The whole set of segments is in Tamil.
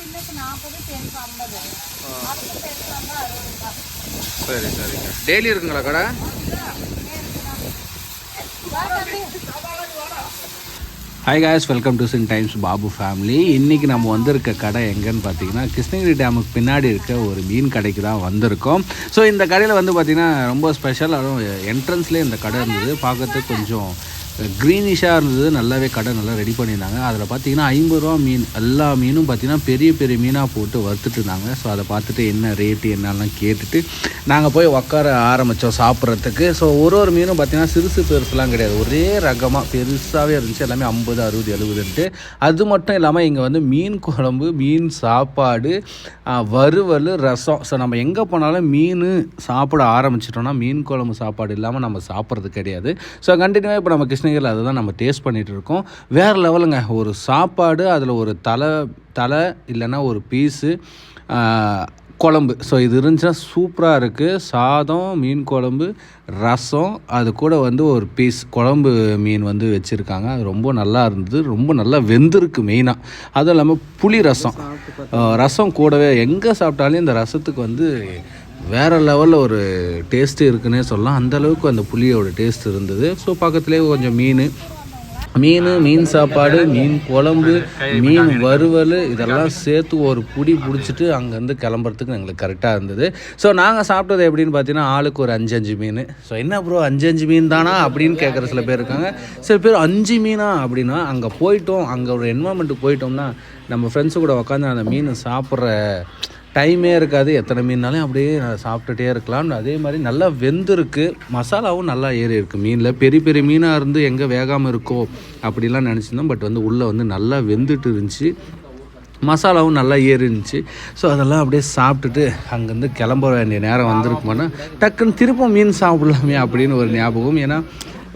சின்னக்கு நாற்பது பெருசு ஐம்பது. அதுக்கு பெருசு வந்து அறுபது ரூபாய் சரி சரிங்க டெய்லி இருக்குங்களா கடை. Hi guys welcome to chin times Babu family இன்றைக்கி நம்ம வந்திருக்க கடை எங்கன்னு பார்த்தீங்கன்னா கிருஷ்ணகிரி டேமுக்கு பின்னாடி இருக்க ஒரு மீன் கடைக்கு தான் வந்திருக்கோம். ஸோ இந்த கடையில் வந்து பார்த்திங்கன்னா ரொம்ப ஸ்பெஷல் அதுவும் என்ட்ரன்ஸ்லேயே இந்த கடை இருந்தது. பார்க்கறதுக்கு கொஞ்சம் க்ரீனிஷாக இருந்தது நல்லாவே கடை நல்லா ரெடி பண்ணியிருந்தாங்க. அதில் பார்த்தீங்கன்னா ஐம்பது ரூபா மீன் எல்லா மீனும் பார்த்தீங்கன்னா பெரிய பெரிய மீனாக போட்டு வறுத்துட்டு இருந்தாங்க. ஸோ அதை பார்த்துட்டு என்ன ரேட்டு என்னெல்லாம் கேட்டுட்டு நாங்கள் போய் உட்கார ஆரம்பித்தோம் சாப்பிட்றதுக்கு. ஸோ ஒரு ஒரு மீனும் பார்த்தீங்கன்னா சிறுசு பெருசுலாம் கிடையாது. ஒரே ரகமாக பெருசாகவே இருந்துச்சு. எல்லாமே ஐம்பது அறுபது எழுபதுன்ட்டு. அது மட்டும் இல்லாமல் இங்கே வந்து மீன் குழம்பு மீன் சாப்பாடு வறுவல் ரசம். ஸோ நம்ம எங்கே போனாலும் மீன் சாப்பிட ஆரம்பிச்சிட்டோம்னா மீன் குழம்பு சாப்பாடு இல்லாமல் நம்ம சாப்பிட்றது கிடையாது. ஸோ கண்டினியூவாக இப்போ நமக்கு கிருஷ்ணகிரியில் அதை தான் நம்ம டேஸ்ட் பண்ணிகிட்டு இருக்கோம். வேறு லெவலுங்க ஒரு சாப்பாடு அதில் ஒரு தலை தலை இல்லைன்னா ஒரு பீஸு குழம்பு. ஸோ இது இருந்துச்சுன்னா சூப்பராக இருக்குது சாதம் மீன் குழம்பு ரசம் அது கூட வந்து ஒரு பீஸ் குழம்பு மீன் வந்து வச்சுருக்காங்க. அது ரொம்ப நல்லா இருந்தது. ரொம்ப நல்லா வெந்திருக்கு மெயினாக அதுவும் இல்லாமல் புளி ரசம். ரசம் கூடவே எங்கே சாப்பிட்டாலும் இந்த ரசத்துக்கு வந்து வேறு லெவலில் ஒரு டேஸ்ட்டு இருக்குன்னே சொல்லலாம். அந்த அளவுக்கு அந்த புளியோட டேஸ்ட் இருந்தது. ஸோ பக்கத்துலேயே கொஞ்சம் மீன். மீன் மீன் சாப்பாடு மீன் குழம்பு மீன் வறுவல் இதெல்லாம் சேர்த்து ஒரு புடி பிடிச்சிட்டு அங்கேருந்து கிளம்புறதுக்கு எங்களுக்கு கரெக்டாக இருந்தது. ஸோ நாங்கள் சாப்பிட்டது எப்படின்னு பார்த்தீங்கன்னா ஆளுக்கு ஒரு அஞ்சு அஞ்சு மீன். ஸோ என்ன ப்ரோ அஞ்சு அஞ்சு மீன் தானா அப்படின்னு கேட்குற சில பேர் இருக்காங்க. சில பேர் அஞ்சு மீனா அப்படின்னா அங்கே போயிட்டோம் அங்கே ஒரு என்வரான்மெண்ட்டுக்கு போயிட்டோம்னா நம்ம ஃப்ரெண்ட்ஸு கூட உட்காந்து அந்த மீன் சாப்பிட்ற டைமே இருக்காது. எத்தனை மீன்னாலும் அப்படியே நான் சாப்பிட்டுட்டே இருக்கலாம். அதே மாதிரி நல்லா வெந்திருக்கு. மசாலாவும் நல்லா ஏறி இருக்குது மீனில் பெரிய பெரிய மீனாக இருந்து எங்கே வேகாமல் இருக்கோ அப்படிலாம் நினச்சிருந்தோம். பட் வந்து உள்ளே வந்து நல்லா வெந்துட்டு இருந்துச்சு. மசாலாவும் நல்லா ஏறி இருந்துச்சு. ஸோ அதெல்லாம் அப்படியே சாப்பிட்டுட்டு அங்கேருந்து கிளம்ப வேண்டிய நேரம் வந்திருக்குமானா டக்குன்னு திருப்பம் மீன் சாப்பிடலாமே அப்படின்னு ஒரு ஞாபகம். ஏன்னா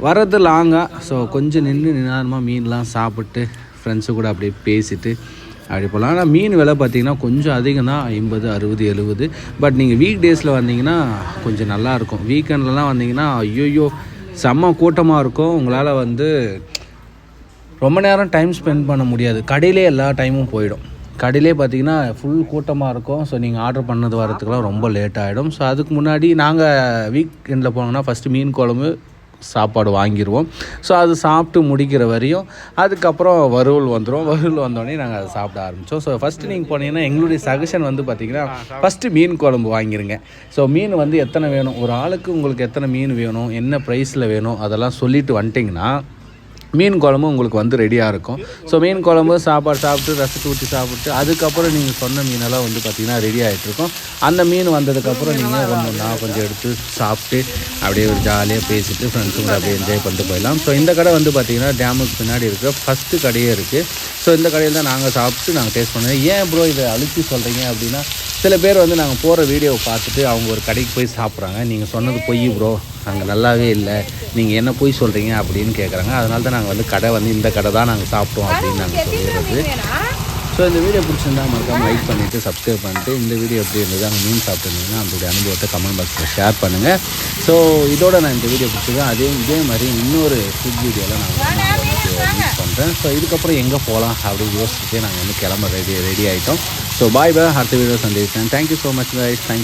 வர்றது லாங்காக ஸோ கொஞ்சம் நின்று நிதானமாக மீன்லாம் சாப்பிட்டு ஃப்ரெண்ட்ஸு கூட அப்படியே பேசிட்டு அப்படி போகலாம் ஆனால் மீன் விலை பார்த்தீங்கன்னா கொஞ்சம் அதிகம் தான். ஐம்பது அறுபது எழுபது. பட் நீங்கள் வீக் டேஸில் வந்தீங்கன்னா கொஞ்சம் நல்லாயிருக்கும் வீக்கெண்ட்லலாம் வந்தீங்கன்னா ஐயோயோ செம்ம கூட்டமாக இருக்கும். உங்களால் வந்து ரொம்ப நேரம் டைம் ஸ்பெண்ட் பண்ண முடியாது. கடையிலே எல்லா டைமும் போயிடும். கடையிலே பார்த்தீங்கன்னா ஃபுல் கூட்டமாக இருக்கும். ஸோ நீங்கள் ஆர்டர் பண்ணது வரதுக்குலாம் ரொம்ப லேட் ஆகிடும் ஸோ அதுக்கு முன்னாடி நாங்கள் வீக் எண்டில் போனோம்னா ஃபஸ்ட்டு மீன் குழம்பு சாப்பாடு வாங்கிடுவோம் ஸோ அது சாப்பிட்டு முடிக்கிற வரையும் அதுக்கப்புறம் வறுவல் வந்துடும் வறுவல் வந்தோடனே நாங்கள் அதை சாப்பிட ஆரம்பித்தோம் ஸோ ஃபஸ்ட்டு நீங்கள் போனீங்கன்னா எங்களுடைய சஜஷன் வந்து பார்த்தீங்கன்னா ஃபஸ்ட்டு மீன் குழம்பு வாங்கிருங்க. ஸோ மீன் வந்து எத்தனை வேணும்? ஒரு ஆளுக்கு உங்களுக்கு எத்தனை மீன் வேணும்? என்ன ப்ரைஸில் வேணும்? அதெல்லாம் சொல்லிட்டு வந்துட்டிங்கன்னா மீன் குழம்பு உங்களுக்கு வந்து ரெடியாக இருக்கும். ஸோ மீன் குழம்பு சாப்பாடு சாப்பிட்டு ரசத்து ஊற்றி சாப்பிட்டு அதுக்கப்புறம் நீங்கள் சொன்ன மீனெல்லாம் வந்து பார்த்திங்கன்னா ரெடி இருக்கும். அந்த மீன் வந்ததுக்கப்புறம் நீங்கள் ஒன்று ஒன்றா கொஞ்சம் எடுத்து சாப்பிட்டு அப்படியே ஒரு ஜாலியாக பேசிட்டு ஃப்ரெண்ட்ஸு கூட அப்படியே என்ஜாய் பண்ணிட்டு போயிடலாம். ஸோ இந்த கடை வந்து பார்த்திங்கன்னா டேமுக்கு பின்னாடி இருக்கிற ஃபஸ்ட்டு கடையே இருக்குது ஸோ இந்த கடையில் தான் நாங்கள் சாப்பிட்டு நாங்கள் டேஸ்ட் பண்ணுவோம் ஏன் ப்ரோ இதை அழுத்தி சொல்கிறீங்க அப்படின்னா சில பேர் வந்து நாங்கள் போகிற வீடியோவை பார்த்துட்டு அவங்க ஒரு கடைக்கு போய் சாப்பிட்றாங்க. நீங்கள் சொன்னது பொய் ப்ரோ அங்கே நல்லாவே இல்லை. நீங்கள் என்ன போய் சொல்கிறீங்க அப்படின்னு கேட்குறாங்க அதனால தான் நாங்கள் வந்து கடை வந்து இந்த கடை தான் நாங்கள் சாப்பிட்டோம் அப்படின்னு நாங்கள் சொல்லிடுறது. ஸோ இந்த வீடியோ பிடிச்சிருந்தா மறக்காம லைக் பண்ணிவிட்டு சப்ஸ்கிரைப் பண்ணிட்டு இந்த வீடியோ எப்படி இருந்தது அங்கே மீன் சாப்பிட்டுருந்தீங்கன்னா அதோடைய அனுபவத்தை கமெண்ட் பாக்ஸில் ஷேர் பண்ணுங்கள் ஸோ இதோட நான் இந்த வீடியோ பிடிச்சிருக்கேன் அதே இதே மாதிரி இன்னொரு ஃபுட் வீடியோவில் நான் மீட் பண்ணுறேன் ஸோ இதுக்கப்புறம் எங்கே போகலாம் அப்படின்னு யோசிச்சுட்டு நாங்கள் வந்து கிளம்ப ரெடி ரெடி ஆகிட்டோம் ஸோ பாய் பாய் அடுத்த வீடியோ சந்திக்கிறேன். Thank you so much bye thank